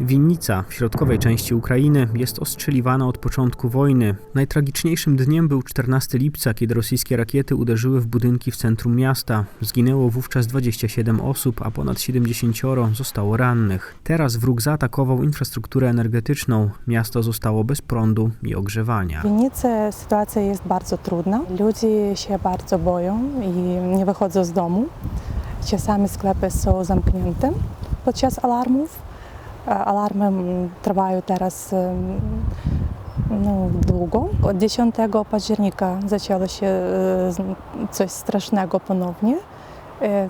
Winnica w środkowej części Ukrainy jest ostrzeliwana od początku wojny. Najtragiczniejszym dniem był 14 lipca, kiedy rosyjskie rakiety uderzyły w budynki w centrum miasta. Zginęło wówczas 27 osób, a ponad 70 zostało rannych. Teraz wróg zaatakował infrastrukturę energetyczną. Miasto zostało bez prądu i ogrzewania. W Winnicy sytuacja jest bardzo trudna. Ludzie się bardzo boją i nie wychodzą z domu. Czasami sklepy są zamknięte podczas alarmów. A Alarmy mm, trwają teraz no, długo. Od 10 października zaczęło się e, z- coś strasznego ponownie. E,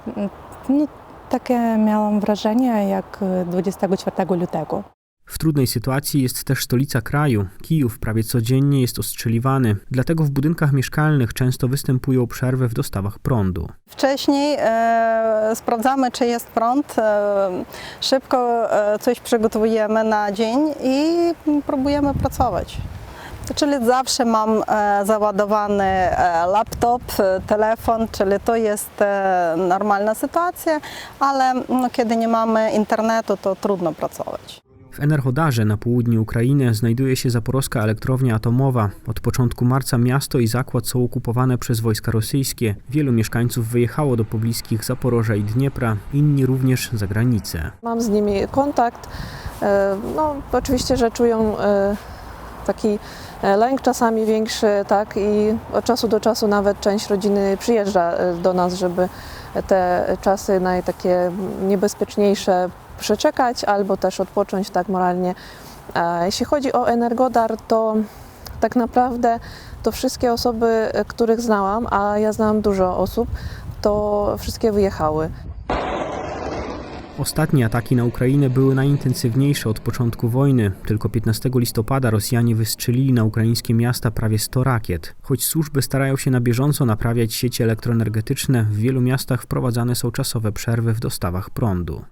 No, takie miałam wrażenie jak e, 24 lutego. W trudnej sytuacji jest też stolica kraju. Kijów prawie codziennie jest ostrzeliwany, dlatego w budynkach mieszkalnych często występują przerwy w dostawach prądu. Wcześniej e, sprawdzamy, czy jest prąd. E, szybko e, coś przygotowujemy na dzień i próbujemy pracować. Czyli zawsze mam e, załadowany e, laptop, e, telefon, czyli to jest normalna sytuacja, ale no, kiedy nie mamy internetu, to trudno pracować. W Enerhodarze na południu Ukrainy znajduje się zaporowska elektrownia atomowa. Od początku marca miasto i zakład są okupowane przez wojska rosyjskie. Wielu mieszkańców wyjechało do pobliskich Zaporoża i Dniepra, inni również za granicę. Mam z nimi kontakt. E, No, oczywiście, że czują e, taki e, lęk czasami większy, tak, i od czasu do czasu nawet część rodziny przyjeżdża do nas, żeby te czasy naj takie niebezpieczniejsze przeczekać albo też odpocząć tak moralnie. E, Jeśli chodzi o Energodar, to tak naprawdę to wszystkie osoby, e, których znałam, a ja znałam dużo osób, to wszystkie wyjechały. Ostatnie ataki na Ukrainę były najintensywniejsze od początku wojny. Tylko 15 listopada Rosjanie wystrzelili na ukraińskie miasta prawie 100 rakiet. Choć służby starają się na bieżąco naprawiać sieci elektroenergetyczne, w wielu miastach wprowadzane są czasowe przerwy w dostawach prądu.